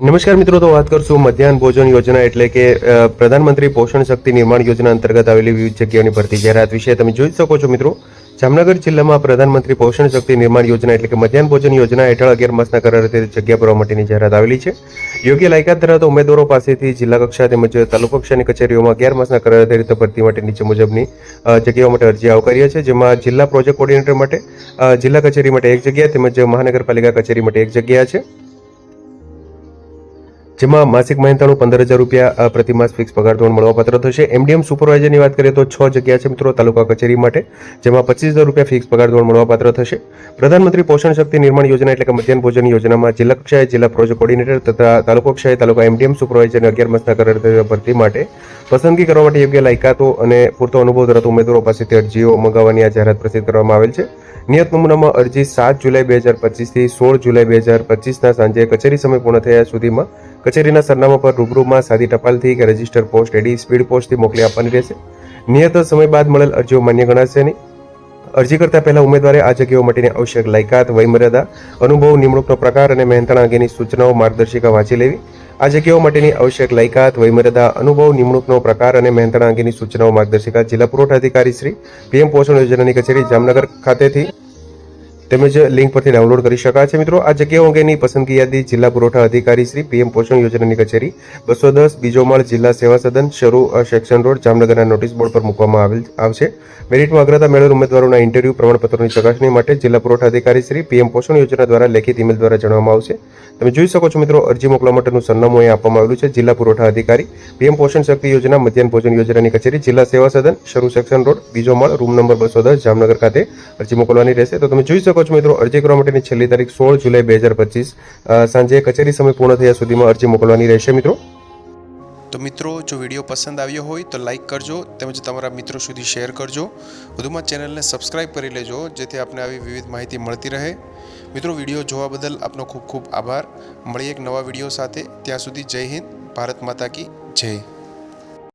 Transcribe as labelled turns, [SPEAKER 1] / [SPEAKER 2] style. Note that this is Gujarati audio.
[SPEAKER 1] નમસ્કાર મિત્રો, તો વાત કરશું મધ્યાહન ભોજન યોજના એટલે કે પ્રધાનમંત્રી પોષણ શક્તિ નિર્માણ યોજના અંતર્ગત આવેલી વિવિધ જગ્યાઓની ભરતી. જાહેરાત વિશે તમે જોઈ શકો છો મિત્રો, જામનગર જિલ્લામાં પ્રધાનમંત્રી પોષણ શક્તિ નિર્માણ યોજના એટલે કે મધ્યાહન ભોજન યોજના હેઠળ અગિયાર માસના કરારથી જગ્યા ભરવા માટેની જાહેરાત આવેલી છે. યોગ્ય લાયકાત ધરાવતા ઉમેદવારો પાસેથી જિલ્લા કક્ષા તેમજ તાલુકા કક્ષાની કચેરીઓમાં અગિયાર માસના કરાર આધારિત ભરતી માટે નીચે મુજબની જગ્યાઓ માટે અરજી આવકાર્ય છે, જેમાં જિલ્લા પ્રોજેક્ટ કોર્ડિનેટર માટે જિલ્લા કચેરી માટે એક જગ્યા, તેમજ મહાનગરપાલિકા કચેરી માટે એક જગ્યા છે. જેમાં માસિક મહેનતાણું પંદર હજાર રૂપિયા પ્રતિમાસ ફિક્સ પગાર ધોરણ મળવાપાત્ર થશે. એમડીએમ સુપરવાઇઝરની વાત કરીએ તો છ જગ્યા છે મિત્રો, તાલુકા કચેરી માટે, જેમાં પચીસ હજાર રૂપિયા ફિક્સ પગાર ધોરણ મળવાપાત્ર થશે. પ્રધાનમંત્રી પોષણ શક્તિ નિર્માણ યોજના એટલે કે મધ્યાહન ભોજન યોજનામાં જિલ્લા કક્ષાએ જિલ્લા પ્રોજેક્ટ કોર્ડિનેટર તથા તાલુકા કક્ષાએ તાલુકા એમડીએમ સુપરવાઇઝરની અગિયાર માસના કરાર ભરતી માટે પસંદગી કરવા માટે યોગ્ય લાયકાતો અને પૂરતો અનુભવ ધરાવતા ઉમેદવારો પાસેથી અરજીઓ મંગાવવાની આ જાહેરાત પ્રસિદ્ધ કરવામાં આવેલ છે. નિયત નમૂનામાં અરજી સાત જુલાઈ બે હજાર પચીસથી સોળ જુલાઈ બે હજાર પચીસના સાંજે કચેરી સમય પૂર્ણ થયા સુધીમાં કચેરીના સરનામા પર રૂબરૂમાં સાદી ટપાલથી કે રજિસ્ટર પોસ્ટ, એડી સ્પીડ પોસ્ટથી મોકલી આપવાની રહેશે. નિયત સમય બાદ મળેલ અરજીઓ માન્ય ગણાશે નહીં. અરજી કરતા પહેલા ઉમેદવારે આ જગ્યાઓ માટેની આવશ્યક લાયકાત, વયમર્યાદા, અનુભવ, નિમણૂકનો પ્રકાર અને મહેનતાણા અંગેની સૂચનાઓ માર્ગદર્શિકા વાંચી લેવી. આ જગ્યાઓ માટેની આવશ્યક લાયકાત, વયમર્યાદા, અનુભવ, નિમણૂકનો પ્રકાર અને મહેનતાણા અંગેની સૂચનાઓ માર્ગદર્શિકા જિલ્લા પુરવઠા અધિકારી શ્રી પીએમ પોષણ યોજનાની કચેરી જામનગર ખાતેથી તેમજ લિંક પરથી ડાઉનલોડ કરી શકાય છે. મિત્રો, આ જગ્યાઓ અંગેની પસંદગી યાદી જિલ્લા પુરવઠા અધિકારી શ્રી પીએમ પોષણ યોજનાની કચેરી બસો દસ બીજો માળ જિલ્લા સેવા સદન, શરૂ સેક્શન રોડ, જામનગરના નોટિસ બોર્ડ પર મૂકવામાં આવેલ, આવશે. મેરિટમાં અગ્રતા મેળવેલ ઉમેદવારોના ઇન્ટરવ્યુ, પ્રમાણપત્રોની ચકાસણી માટે જિલ્લા પુરવઠા અધિકારી શ્રી પીએમ પોષણ યોજના દ્વારા લેખિત ઈમેલ દ્વારા જણાવવામાં આવશે. તમે જોઈ શકો છો મિત્રો, અરજી મોકલવા માટેનું સરનામું અહીં આપવામાં આવેલું છે. જિલ્લા પુરવઠા અધિકારી પીએમ પોષણ શક્તિ યોજના, મધ્યાહન ભોજન યોજનાની કચેરી, જિલ્લા સેવા સદન, શરૂ, સેક્શન રોડ, બીજો માળ, રૂમ નંબર બસો દસ જામનગર ખાતે અરજી મોકલવાની રહેશે. તો તમે જોઈ શકો છો મિત્રો. અરજી કરવા માટેની છેલ્લી તારીખ સોળ જુલાઈ બે હજાર પચીસ. સાંજે કચેરી સમય પૂર્ણ થયા સુધીમાં અરજી મોકલવાની રહેશે, મિત્રો.
[SPEAKER 2] તો મિત્રો, જો વીડિયો પસંદ આવ્યો હોય તો લાઇક કરજો તેમજ તમારા મિત્રો સુધી શેર કરજો. વધુમાં ચેનલને સબસ્ક્રાઇબ કરી લેજો, જેથી આપને આવી વિવિધ માહિતી મળતી રહે. મિત્રો, વીડિયો જોવા બદલ આપનો ખૂબ ખૂબ આભાર. મળીએ એક નવા વીડિયો સાથે. ત્યાં સુધી જય હિન્દ, ભારત માતા કી જય.